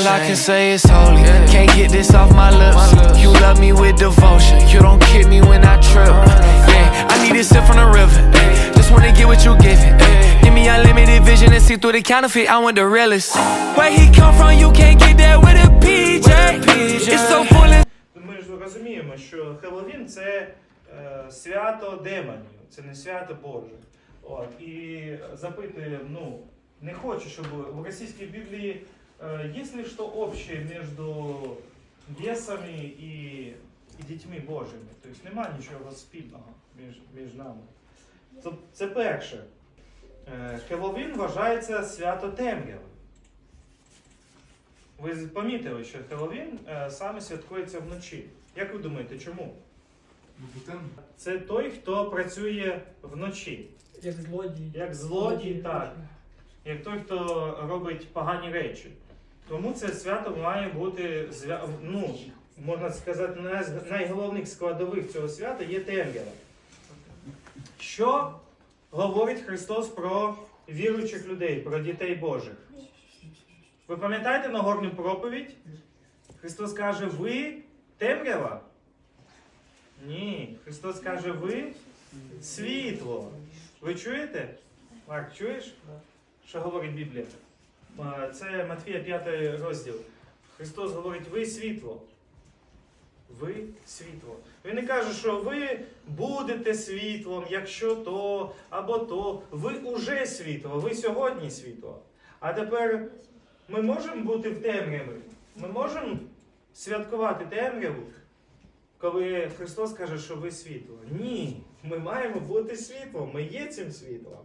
can say it's holy. Can't get this off my lips. You love me with devotion. You don't kick me when I trip. Yeah, I need a sip from the river. Just wanna get what you giving. Give me unlimited vision and see through the counterfeit. I want the realest. Where he come from, you can't get that with a PJ. It's so full of Ми ж розуміємо, що Хеллоуін це е, свято демонів, це не свято Боже. От, і запитує, ну, не хочу, щоб в російській Біблії е, є ли що общее між бісами і, і дітьми Божими. Тобто немає нічого спільного між, між нами. Це, це перше. Е, Хеллоуін вважається свято темряви. Ви помітили, що Хеллоуін е, саме святкується вночі. Як ви думаєте, чому? Це той, хто працює вночі. Як злодій. Як злодій, так. Як той, хто робить погані речі. Тому це свято має бути ну, можна сказати, найголовніших складових цього свята є темрява. Що говорить Христос про віруючих людей, про дітей Божих? Ви пам'ятаєте Нагорну проповідь? Христос каже, ви темрява? Ні. Христос каже, ви світло. Ви чуєте? Марк, чуєш? Що говорить Біблія? А, Це Матфія 5 розділ. Христос говорить, ви світло. Ви світло. Він не каже, що ви будете світлом, якщо то або то. Ви уже світло, ви сьогодні світло. А тепер ми можемо бути в темряві. Ми можемо святкувати темряву, коли Христос каже, що ви світло. Ні, ми маємо бути світлом, ми є цим світлом.